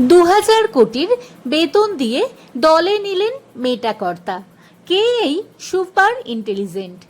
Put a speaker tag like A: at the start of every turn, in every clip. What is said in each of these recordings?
A: দু হাজার কোটির বেতন দিয়ে দলে নিলেন মেটাকর্তা। কে এই সুপার ইন্টেলিজেন্ট?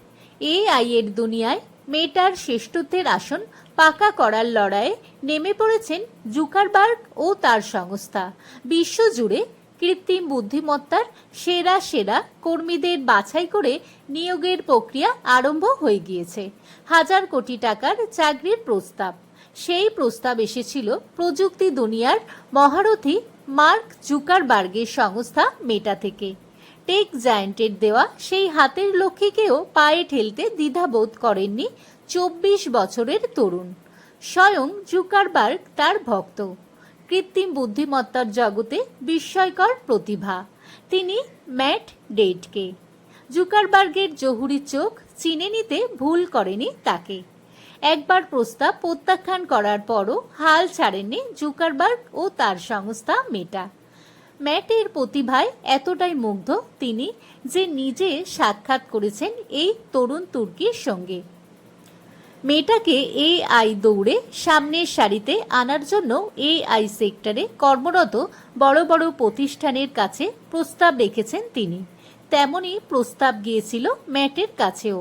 A: এআই এর দুনিয়ায় মেটার শ্রেষ্ঠত্বের আসন পাকা করার লড়াইয়ে নেমে পড়েছেন জুকারবার্গ ও তার সংস্থা। বিশ্বজুড়ে কৃত্রিম বুদ্ধিমত্তার সেরা সেরা কর্মীদের বাছাই করে নিয়োগের প্রক্রিয়া আরম্ভ হয়ে গিয়েছে। হাজার কোটি টাকার চাকরির প্রস্তাব। সেই প্রস্তাব এসেছিল প্রযুক্তি দুনিয়ার মহারথী মার্ক জুকারবার্গের সংস্থা মেটা থেকে। টেক জায়ান্টের দেওয়া সেই হাতের লক্ষ্মীকেও পায়ে ঠেলতে দ্বিধাবোধ করেননি চব্বিশ বছরের তরুণ। স্বয়ং জুকারবার্গ তার ভক্ত। কৃত্রিম বুদ্ধিমত্তার জগতে বিস্ময়কর প্রতিভা। তিনি ম্যাট ডেটকে। জুকারবার্গের জহুরি চোখ চিনে নিতে ভুল করেনি তাকে। একবার প্রস্তাব প্রত্যাখ্যান করার পরও হাল ছাড়েননি জুকারবার্গ ও তার সংস্থা মেটা। ম্যাটের প্রতিভায় এতটাই মুগ্ধ তিনি যে নিজে সাক্ষাৎ করেছেন এই তরুণ তুর্কির সঙ্গে। মেয়েটাকে এআই দৌড়ে সামনের সারিতে আনার জন্য এআই সেক্টরে কর্মরত বড় বড় প্রতিষ্ঠানের কাছে প্রস্তাব রেখেছেন তিনি। তেমনই প্রস্তাব গিয়েছিল ম্যাটের কাছেও।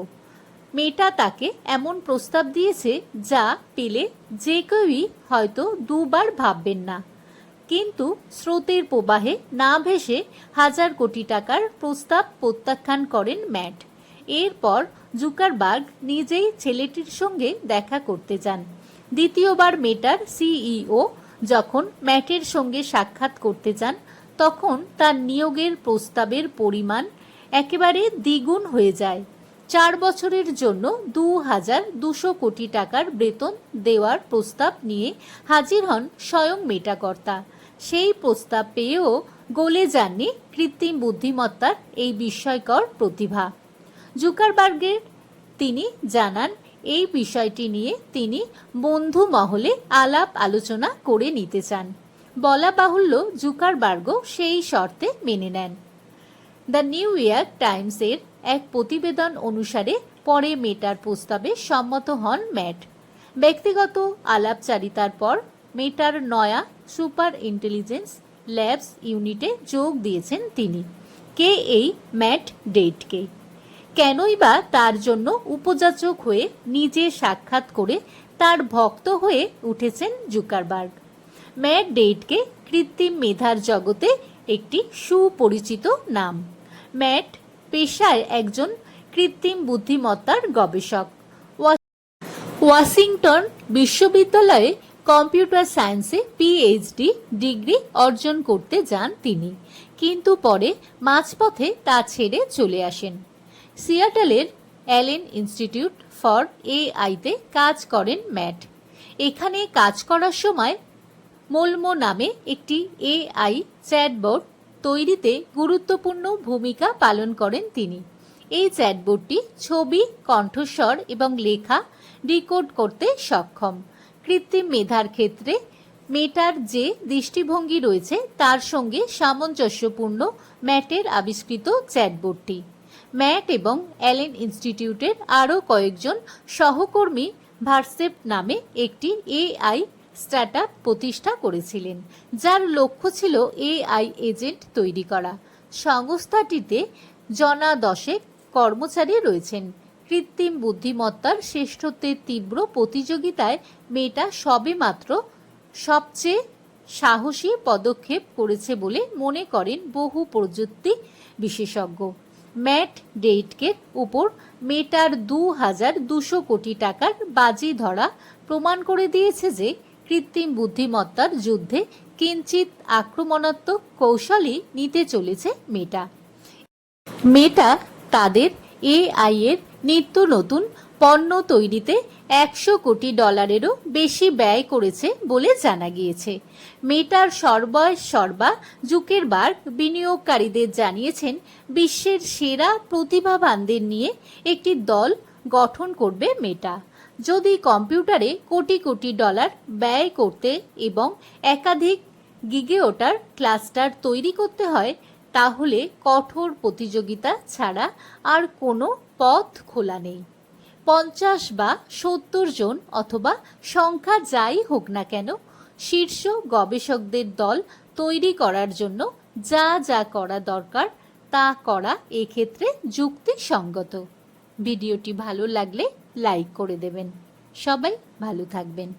A: মেয়েটা তাকে এমন প্রস্তাব দিয়েছে যা পেলে যে কেউই হয়তো দুবার ভাববেন না। কিন্তু স্রোতের প্রবাহে না ভেসে হাজার কোটি টাকার প্রস্তাব প্রত্যাখ্যান করেন ম্যাট। এরপর জুকারবার্গ নিজেই ছেলেটির সঙ্গে দেখা করতে যান। দ্বিতীয়বার মেটার সিইও যখন ম্যাটের সঙ্গে সাক্ষাৎ করতে যান, তখন তার নিয়োগের প্রস্তাবের পরিমাণ একেবারে দ্বিগুণ হয়ে যায়। চার বছরের জন্য দু হাজার দুশো কোটি টাকার বেতন দেওয়ার প্রস্তাব নিয়ে হাজির হন স্বয়ং মেটাকর্তা। সেই প্রস্তাব পেয়েও গলে যাননি কৃত্রিম বুদ্ধিমত্তার এই বিস্ময়কর প্রতিভা। জুকারবার্গের তিনি জানান, এই বিষয়টি নিয়ে তিনি বন্ধু মহলে আলাপ আলোচনা করে নিতে চান। বলা বাহুল্য, জুকারবার্গও সেই শর্তে মেনে নেন। দ্য নিউ ইয়র্ক টাইমসের এক প্রতিবেদন অনুসারে পরে মেটার প্রস্তাবে সম্মত হন ম্যাট। ব্যক্তিগত আলাপচারিতার পর মেটার নয়া সুপার ইন্টেলিজেন্স ল্যাবস ইউনিটে যোগ দিয়েছেন তিনি। কে এই ম্যাট ডেটকে? কেনই বা তার জন্য উপযাচক হয়ে নিজে সাক্ষাৎ করে তার ভক্ত হয়ে উঠেছেন জুকারবার্গ। ম্যাট ডেটকে কৃত্রিম মেধার জগতে একটি সুপরিচিত নাম। ম্যাট পেশায় একজন কৃত্রিম বুদ্ধিমত্তার গবেষক। ওয়াশিংটন বিশ্ববিদ্যালয়ে কম্পিউটার সায়েন্সে পিএইচডি ডিগ্রি অর্জন করতে যান তিনি, কিন্তু পরে মাঝপথে তা ছেড়ে চলে আসেন। সিয়াটেলের অ্যালেন ইনস্টিটিউট ফর এআইতে কাজ করেন ম্যাট। এখানে কাজ করার সময় মোলমো নামে একটি এআই চ্যাটবোর্ড তৈরিতে গুরুত্বপূর্ণ ভূমিকা পালন করেন তিনি। এই চ্যাটবোর্ডটি ছবি, কণ্ঠস্বর এবং লেখা ডিকোড করতে সক্ষম। কৃত্রিম মেধার ক্ষেত্রে মেটার যে দৃষ্টিভঙ্গি রয়েছে, তার সঙ্গে সামঞ্জস্যপূর্ণ ম্যাটের আবিষ্কৃত চ্যাটবোর্ডটি। ম্যাট এবং অ্যালেন ইনস্টিটিউটের আরও কয়েকজন সহকর্মী ভার্সেপ নামে একটি এআই স্টার্টআপ প্রতিষ্ঠা করেছিলেন, যার লক্ষ্য ছিল এআই এজেন্ট তৈরি করা। সংস্থাটিতে জনা দশেক কর্মচারী রয়েছেন। কৃত্রিম বুদ্ধিমত্তার শ্রেষ্ঠত্বের তীব্র প্রতিযোগিতায় মেয়েটা সবেমাত্র সবচেয়ে সাহসী পদক্ষেপ করেছে বলে মনে করেন বহু প্রযুক্তি বিশেষজ্ঞ। ম্যাট ডেটকের উপর মেটার দু হাজার দুশো কোটি টাকার বাজি ধরা প্রমাণ করে দিয়েছে যে কৃত্রিম বুদ্ধিমত্তার যুদ্ধে কিঞ্চিত আক্রমণাত্মক কৌশলই নিতে চলেছে মেটা। মেটা তাদের এআই এর নিত্য নতুন পণ্য তৈরিতে একশো কোটি ডলারেরও বেশি ব্যয় করেছে বলে জানা গিয়েছে। মেটার সর্বয় সর্বা জুকেরবার্গ বিনিয়োগকারীদের জানিয়েছেন, বিশ্বের সেরা প্রতিভাবানদের নিয়ে একটি দল গঠন করবে মেটা। যদি কম্পিউটারে কোটি কোটি ডলার ব্যয় করতে এবং একাধিক গিগেওটার ক্লাস্টার তৈরি করতে হয়, তাহলে কঠোর প্রতিযোগিতা ছাড়া আর কোনো পথ খোলা নেই। পঞ্চাশ বা সত্তর জন অথবা সংখ্যা যাই হোক না কেন, শীর্ষ গবেষকদের দল তৈরি করার জন্য যা যা করা দরকার, তা করা এক্ষেত্রে যুক্তিসঙ্গত। ভিডিওটি ভালো লাগলে লাইক করে দেবেন। সবাই ভালো থাকবেন।